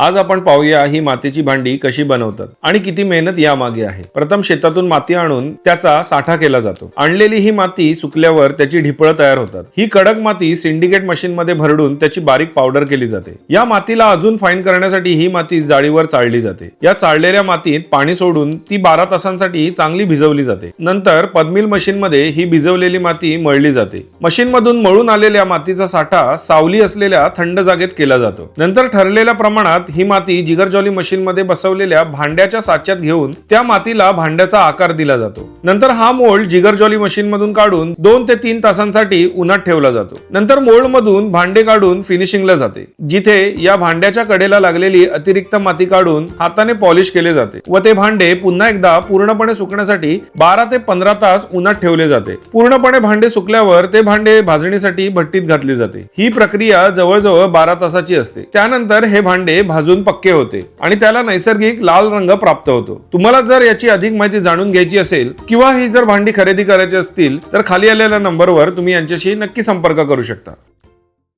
आज आपण पाहूया ही मातीची भांडी कशी बनवतात आणि किती मेहनत यामागे आहे. प्रथम शेतातून माती आणून त्याचा साठा केला जातो. आणलेली ही माती सुकल्यावर त्याची ढिपळं तयार होतात. ही कडक माती सिंडिकेट मशीन मध्ये भरडून त्याची बारीक पावडर केली जाते. या मातीला अजून फाईन करण्यासाठी ही माती जाळीवर चाळली जाते. या चाळलेल्या मातीत पाणी सोडून ती बारा तासांसाठी चांगली भिजवली जाते. नंतर पदमिल मशीन मध्ये ही भिजवलेली माती मळली जाते. मशीन मधून मळून आलेल्या मातीचा साठा सावली असलेल्या थंड जागेत केला जातो. नंतर ठरलेल्या प्रमाणात ही माती जिगरजॉली मशीन मध्ये बसवलेल्या भांड्याच्या साच्यात घेऊन त्या मातीला भांड्याचा आकार दिला जातो. नंतर हा मोल्ड जिगरजॉली मशीन मधून काढून दोन ते तीन तासांसाठी उन्हात ठेवला जातो. नंतर मोल्ड मधून भांडे काढून फिनिशिंगला जाते जिथे या भांड्याच्या कडेला लागलेली अतिरिक्त माती काढून हाताने पॉलिश केले जाते व ते भांडे पुन्हा एकदा पूर्णपणे सुकण्यासाठी बारा ते पंधरा तास उन्हात ठेवले जाते. पूर्णपणे भांडे सुकल्यावर ते भांडे भाजणीसाठी भट्टीत घातले जाते. ही प्रक्रिया जवळजवळ बारा तासाची असते. त्यानंतर हे भांडे भाजून पक्के होते. आणि त्याला नैसर्गिक लाल रंग प्राप्त होतो. तुम्हाला जर याची अधिक माहिती जाणून घ्यायची असेल किंवा ही जर भांडी खरेदी करायची असतील तर खाली आलेल्या नंबरवर तुम्ही यांच्याशी नक्की संपर्क करू शकता.